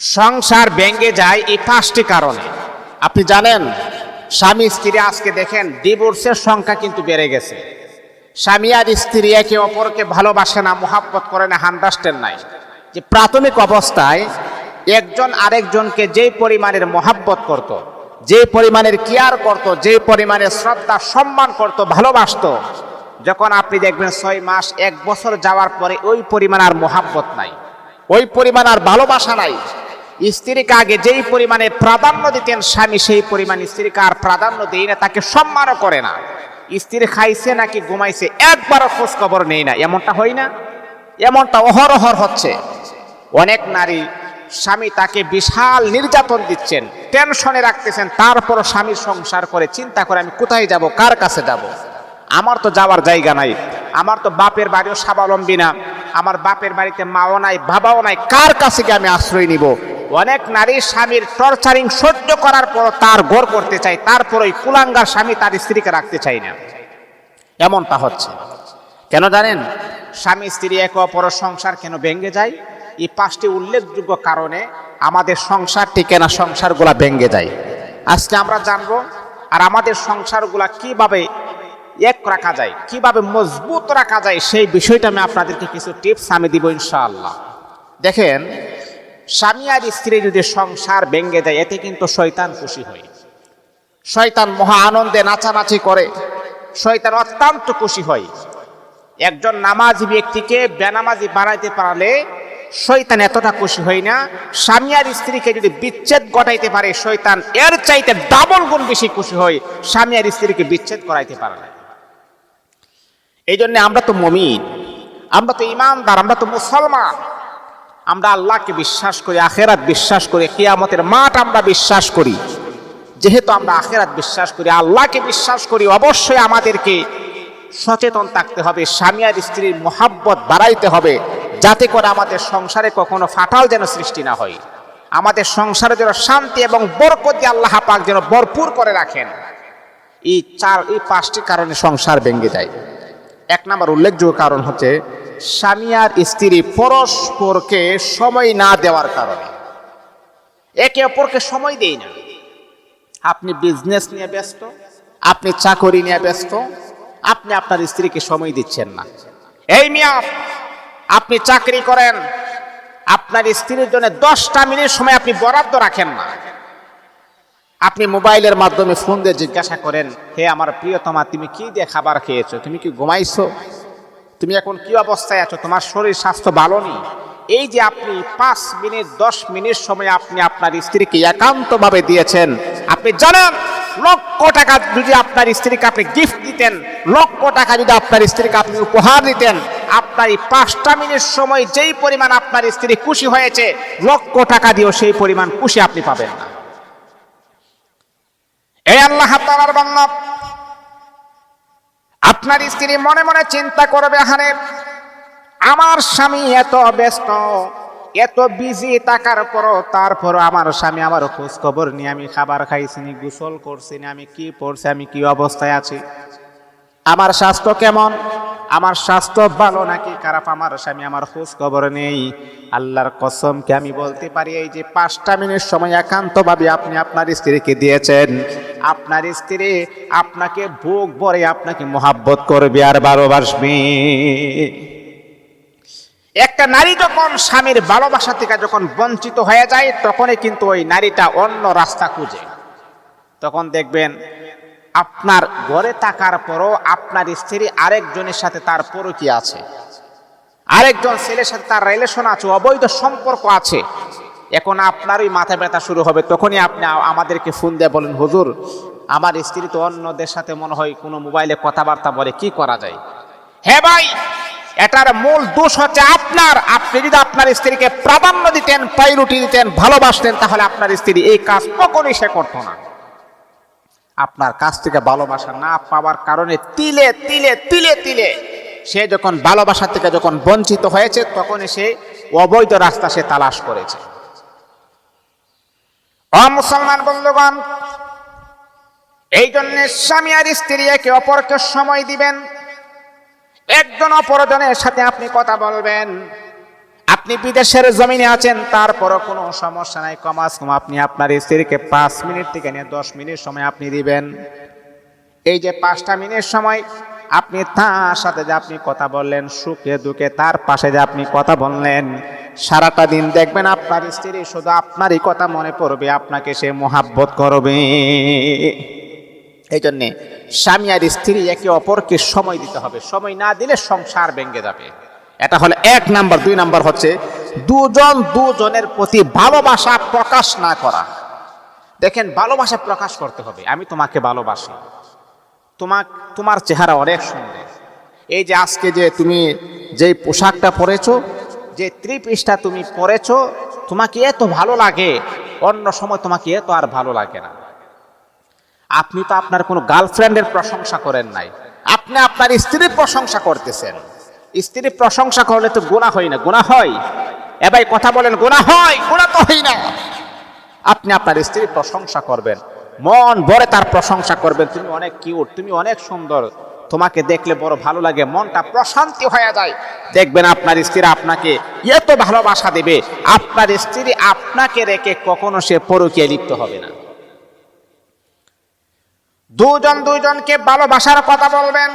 সংসার ভেঙে যায় এই পাঁচটি কারণে। আপনি জানেন, স্বামী স্ত্রী আজকে দেখেন ডিভোর্সের সংখ্যা কিন্তু বেড়ে গেছে। স্বামী আর স্ত্রী একে অপরকে ভালোবাসে না, মোহাব্বত করে না আন্ডারস্ট্যান্ড নাই। যে প্রাথমিক অবস্থায় একজন আরেকজনকে যেই পরিমাণের মোহাব্বত করত। যে পরিমাণের কেয়ার করত যে পরিমাণের শ্রদ্ধা, সম্মান করত, ভালোবাসতো, যখন আপনি দেখবেন ছয় মাস, এক বছর যাওয়ার পরে ওই পরিমাণ আর মোহাব্বত নাই। ওই পরিমাণ আর ভালোবাসা নাই। স্ত্রীকে আগে যেই পরিমাণে প্রাধান্য দিতেন স্বামী, সেই পরিমাণ স্ত্রীকে আর প্রাধান্য দেয় না, তাকে সম্মানও করে না। স্ত্রী খাইছে নাকি ঘুমাইছে, একবারও খোঁজ খবর নেই না। এমনটা হয় না? এমনটা অহরহর হচ্ছে। অনেক নারী স্বামী তাকে বিশাল নির্যাতন দিচ্ছেন, টেনশনে রাখতেছেন, তারপরও স্বামীর সংসার করে চিন্তা করে আমি কোথায় যাব, কার কাছে যাব? আমার তো যাওয়ার জায়গা নাই। আমার তো বাপের বাড়িও স্বাবলম্বী না। আমার বাপের বাড়িতে মাও নাই, বাবাও নাই, কার কাছে গিয়ে আমি আশ্রয় নিব? অনেক নারী স্বামীর টর্চারিং সহ্য করার পর তার গোর করতে চায়, তারপর ওই কুলাঙ্গার স্বামী তার স্ত্রীকে রাখতে চায় না। এমনটা হচ্ছে। কেন জানেন? স্বামী, স্ত্রী একে অপরের সংসার কেন ভেঙে যায়? এই পাঁচটি উল্লেখযোগ্য কারণে আমাদের সংসার টিকে না সংসারগুলা ভেঙে যায়। আজকে আমরা জানব, আর আমাদের সংসারগুলা কীভাবে এক রাখা যায়। কীভাবে মজবুত রাখা যায় সেই বিষয়টা আমি আপনাদেরকে কিছু টিপস আমি দিব ইনশাআল্লাহ। দেখেন, স্বামী আর স্ত্রী যদি সংসার ভেঙে যায় এতে কিন্তু শয়তান খুশি হয়। শয়তান মহা আনন্দে নাচানাচি করে। শয়তান অত্যন্ত খুশি হয়। একজন নামাজি ব্যক্তিকে বেনামাজি বানাইতে পারলে শয়তান এতটা খুশি হয় না। স্বামী আর স্ত্রীকে যদি বিচ্ছেদ ঘটাইতে পারে, শয়তান এর চাইতে ডাবল গুণ বেশি খুশি হয়। স্বামী আর স্ত্রীকে বিচ্ছেদ করাইতে পারলে এই জন্য আমরা তো মমিন, আমরা তো ইমানদার, আমরা তো মুসলমান। আমরা আল্লাহকে বিশ্বাস করি, আখেরাত বিশ্বাস করি, কিয়ামতের মাঠ আমরা বিশ্বাস করি। যেহেতু আমরা আখেরাত বিশ্বাস করি, আল্লাহকে বিশ্বাস করি, অবশ্যই আমাদেরকে সচেতন থাকতে হবে, স্বামী আর স্ত্রীর মোহাব্বত বাড়াইতে হবে, যাতে করে আমাদের সংসারে কখনো ফাটাল যেন সৃষ্টি না হয়। আমাদের সংসারে যেন শান্তি এবং বরকতি আল্লাহ পাক যেন ভরপুর করে রাখেন। এই চার, এই পাঁচটি কারণে সংসার ভেঙে যায়। এক নম্বর উল্লেখযোগ্য কারণ হচ্ছে স্বামী আর স্ত্রী পরস্পরকে সময় না দেওয়ার কারণে। একে অপরকে সময় দেই না। আপনি বিজনেস নিয়ে ব্যস্ত, আপনি চাকরি নিয়ে ব্যস্ত, আপনি আপনার স্ত্রীকে সময় দিচ্ছেন না। এই মিয়া, আপনি চাকরি করেন, আপনার স্ত্রীর জন্য দশটা মিনিট সময় আপনি বরাদ্দ রাখেন না। আপনি মোবাইলের মাধ্যমে ফোন দিয়ে জিজ্ঞাসা করেন, হে আমার প্রিয়তমা, তুমি কি দিয়ে খাবার খেয়েছো? তুমি কি ঘুমাইছো? তুমি এখন কি অবস্থায় আছো? তোমার শরীর স্বাস্থ্য ভালো নেই? এই যে আপনি পাঁচ মিনিট, দশ মিনিট সময় আপনি আপনার স্ত্রীকে একান্তভাবে দিয়েছেন, আপনি জানেন লক্ষ টাকা যদি আপনার স্ত্রীকে আপনি গিফট দিতেন, লক্ষ টাকা যদি আপনার স্ত্রীকে আপনি উপহার দিতেন, আপনার এই পাঁচটা মিনিট সময় যেই পরিমাণ আপনার স্ত্রী খুশি হয়েছে, লক্ষ টাকা দিয়েও সেই পরিমাণ খুশি আপনি পাবেন না। এই আল্লাহ তালার আপনার স্ত্রী মনে মনে চিন্তা করবে হারে আমার স্বামী এত ব্যস্ত, এত বিজি থাকার পরও তারপর আমার স্বামী আমার খোঁজ খবর নিয়ে আমি খাবার খাইছি নি, গোসল করছি আমি কি পড়ছি, আমি কি অবস্থায় আছি, আমার স্বাস্থ্য কেমন? আমার স্বাস্থ্য ভালো নাকি খারাপ? আমার স্বামী আমার খোঁজ খবর নেই। আল্লাহর কসমকে আমি বলতে পারি, এই যে পাঁচটা মিনিট সময় একান্তভাবে আপনি আপনার স্ত্রীকে দিয়েছেন। আপনার স্ত্রী আপনাকে বুক ভরে আপনাকে মোহাব্বত করবে আর ভালোবাসবে। একটা নারী যখন স্বামীর ভালোবাসা থেকে যখন বঞ্চিত হয়ে যায়, তখনই কিন্তু ওই নারীটা অন্য রাস্তা খুঁজে। তখন দেখবেন আপনার ঘরে থাকার পরও আপনার স্ত্রী আরেকজনের সাথে তার পরকি আছে। আরেকজন ছেলের সাথে তার রিলেশন আছে, অবৈধ সম্পর্ক আছে। এখন আপনারই মাথা ব্যথা শুরু হবে, তখনই আপনি আমাদেরকে ফোন দিয়ে বলেন, হুজুর, আমার স্ত্রী তো অন্যদের সাথে মনে হয় কোনো মোবাইলে কথাবার্তা বলে, কি করা যায়? হ্যাঁ ভাই, এটার মূল দোষ হচ্ছে আপনার। আপনি যদি আপনার স্ত্রীকে প্রাধান্য দিতেন পাইরুটি দিতেন, ভালোবাসতেন, তাহলে আপনার স্ত্রী এই কাজ কখনই সে করতো না। আপনার কাছ থেকে ভালোবাসা না পাওয়ার কারণে তিলে তিলে তিলে তিলে সে যখন ভালোবাসা থেকে যখন বঞ্চিত হয়েছে তখন সে অবৈধ রাস্তা সে তালাশ করেছে। অ মুসলমান বন্ধুগণ, এই জন্য স্বামী আর স্ত্রী একে অপরকে সময় দিবেন। একজন অপরজনের সাথে আপনি কথা বলবেন। আপনি বিদেশের জমিনে আছেন, তারপরও কোনো সমস্যা নাই। কমাস কম, আপনি আপনার স্ত্রীকে পাঁচ মিনিট থেকে নিয়ে দশ মিনিট সময় আপনি দিবেন। এই যে পাঁচটা মিনিট সময়, আপনি তার সাথে যে আপনি কথা বললেন, সুখে দুঃখে তার পাশে যে আপনি কথা বললেন, সারাটা দিন দেখবেন আপনার স্ত্রী শুধু আপনারই কথা মনে পড়বে, আপনাকে সে মোহাব্বত করবে। এই জন্যে স্বামী আর স্ত্রী একে অপরকে সময় দিতে হবে। সময় না দিলে সংসার ভেঙে যাবে। এটা হলো এক নাম্বার, দুই নাম্বার হচ্ছে দুজন দুজনের প্রতি ভালোবাসা প্রকাশ না করা। দেখেন, ভালোবাসা প্রকাশ করতে হবে। আমি তোমাকে ভালোবাসি। তোমার তোমার চেহারা অনেক সুন্দর। এই যে আজকে যে তুমি যে পোশাকটা পরেছো, যে ত্রিপিসটা তুমি পরেছো, তোমাকে এত ভালো লাগে। অন্য সময় তোমাকে এত আর ভালো লাগে না। আপনি তো আপনার কোনো গার্লফ্রেন্ডের প্রশংসা করেন নাই। আপনি আপনার স্ত্রীর প্রশংসা করতেছেন। স্ত্রীর প্রশংসা করলে তো গুণা হয় না গুণা হয়। এবার কথা বলেন গুণা হয় গুণা তো হয় না। আপনি আপনার স্ত্রীর প্রশংসা করবেন, মন ভরে তার প্রশংসা করবেন, তুমি অনেক কিউট তুমি অনেক সুন্দর, তোমাকে দেখলে বড় ভালো লাগে, মনটা প্রশান্তি হয়ে যায়। দেখবেন আপনার স্ত্রী আপনাকে এত ভালোবাসা দেবে, আপনার স্ত্রী আপনাকে রেখে কখনো সে পরকীয় লিপ্ত হবে না। দুজন দুজনকে ভালোবাসার কথা বলবেন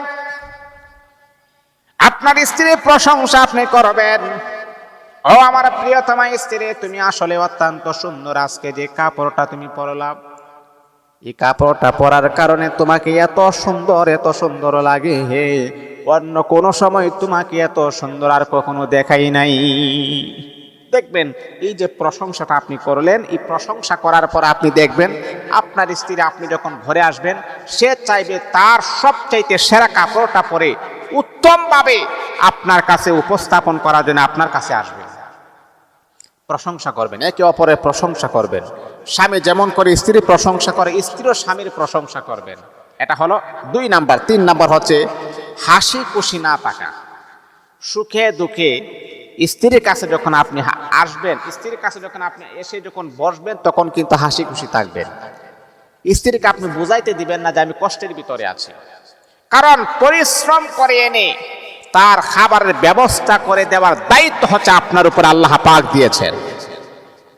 আপনার স্ত্রীর প্রশংসা আপনি করবেন। ও আমার প্রিয়তমা স্ত্রী, তুমি আসলে অত্যন্ত সুন্দর। আজকে যে কাপড়টা তুমি পরলাম এই কাপড়টা পরার কারণে তোমাকে এত সুন্দর এত সুন্দর লাগে। হে অন্য কোনো সময় তোমাকে এত সুন্দর আর কখনো দেখাই নাই। দেখবেন, এই যে প্রশংসাটা আপনি করলেন, এই প্রশংসা করার পর আপনি দেখবেন, আপনার স্ত্রী আপনি যখন ঘরে আসবেন, সে চাইবে তার সবচাইতে সেরা কাপড়টা পরে উত্তমভাবে আপনার কাছে উপস্থাপন করার জন্য আপনার কাছে আসবে। প্রশংসা করবেন, একে অপরের প্রশংসা করবেন। স্বামী যেমন করে স্ত্রী প্রশংসা করে, স্ত্রীও স্বামীর প্রশংসা করবেন। এটা হলো দুই নাম্বার। তিন নাম্বার হচ্ছে হাসি খুশি না থাকা। সুখে দুঃখে স্ত্রীর কাছে যখন আপনি আসবেন, স্ত্রীর কাছে যখন আপনি এসে যখন বসবেন, তখন কিন্তু হাসি খুশি থাকবেন। স্ত্রীকে আপনি বুঝাইতে দিবেন না যে আমি কষ্টের ভিতরে আছি। কারণ পরিশ্রম করে এনে তার খাবারের ব্যবস্থা করে দেওয়ার দায়িত্ব হচ্ছে আপনার উপর আল্লাহ পাক দিয়েছেন।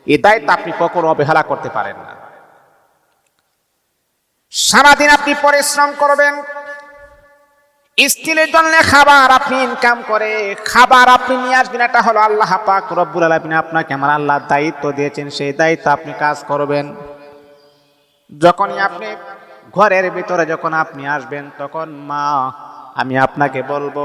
এই দায়িত্ব আপনি কখনো অবহেলা করতে পারেন না। সারাদিন আপনি পরিশ্রম করবেন, স্ত্রীর জন্য খাবার আপনি ইনকাম করে, খাবার আপনি নিয়ে আসবেন, এটা হলো আল্লাহ পাক রব্বুল আলমিন আপনাকে আমার আল্লাহ দায়িত্ব দিয়েছেন, সেই দায়িত্ব আপনি কাজ করবেন। যখনই আপনি ঘরের ভিতরে যখন আপনি আসবেন, তখন মা, আমি আপনাকে বলব,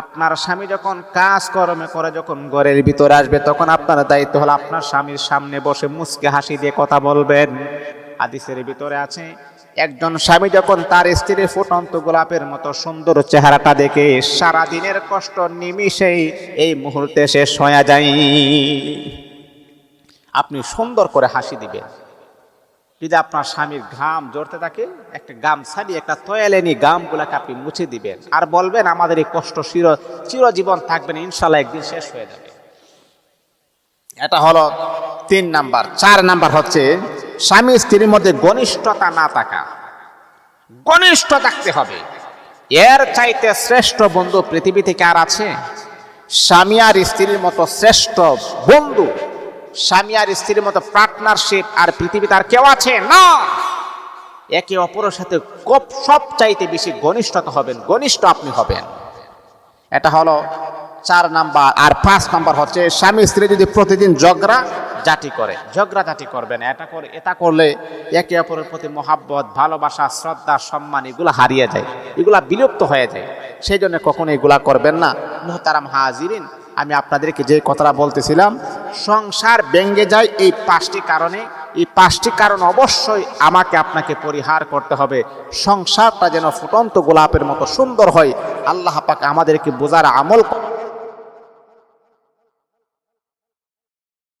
আপনার স্বামী যখন কাজ কর্মে করে যখন ঘরের ভিতরে আসবে, তখন আপনার দায়িত্ব হলো আপনার স্বামীর সামনে বসে মুচকে হাসি দিয়ে কথা বলবেন। হাদিসের ভিতরে আছে, একজন স্বামী যখন তার স্ত্রীর ফুটন্ত গোলাপের মতো সুন্দর চেহারাটা দেখে সারা দিনের কষ্ট নিমিষেই এই মুহূর্তে সে সয়া যায়। আপনি সুন্দর করে হাসি দিবেন। যদি আপনার স্বামীর ঘাম জড়তে থাকে, একটা গামছা দিয়ে একটা তয়ালে নিয়ে গামগুলাকে আপনি মুছে দিবেন। আর বলবেন, আমাদের এই কষ্ট চির, চিরজীবন থাকবেন ইনশাল্লাহ একদিন শেষ হয়ে যাবে। এটা হলো তিন নাম্বার। চার নাম্বার হচ্ছে, স্বামী স্ত্রীর মধ্যে ঘনিষ্ঠতা না থাকা। ঘনিষ্ঠ থাকতে হবে। এর চাইতে শ্রেষ্ঠ বন্ধু পৃথিবী থেকে আর আছে। স্বামী আর স্ত্রীর মতো শ্রেষ্ঠ বন্ধু স্বামী আর স্ত্রীর মতো পার্টনারশিপ আর পৃথিবীতে আর কেউ আছে? না! একে অপরের সাথে কপ সব চাইতে বেশি ঘনিষ্ঠতা হবেন, ঘনিষ্ঠ আপনি হবেন। এটা হলো চার নাম্বার আর পাঁচ নাম্বার হচ্ছে স্বামী স্ত্রী যদি প্রতিদিন ঝগড়া, জাতি করে, ঝগড়া জাতি করবেন। এটা করে, এটা করলে একে অপরের প্রতি মহাব্বত, ভালোবাসা, শ্রদ্ধা, সম্মান, এগুলো হারিয়ে যায়, এগুলা বিলুপ্ত হয়ে যায়। সেই জন্য কখনো এগুলা করবেন না। মোহতারাম হাজিরিন, আমি আপনাদেরকে যে কথাটা বলতেছিলাম, সংসার ব্যঙ্গে যায় এই পাঁচটি কারণে। এই পাঁচটি কারণ অবশ্যই আমাকে আপনাকে পরিহার করতে হবে। সংসারটা যেন ফুটন্ত গোলাপের মতো সুন্দর হয়। আল্লাহ পাক আমাদেরকে বোঝার আমল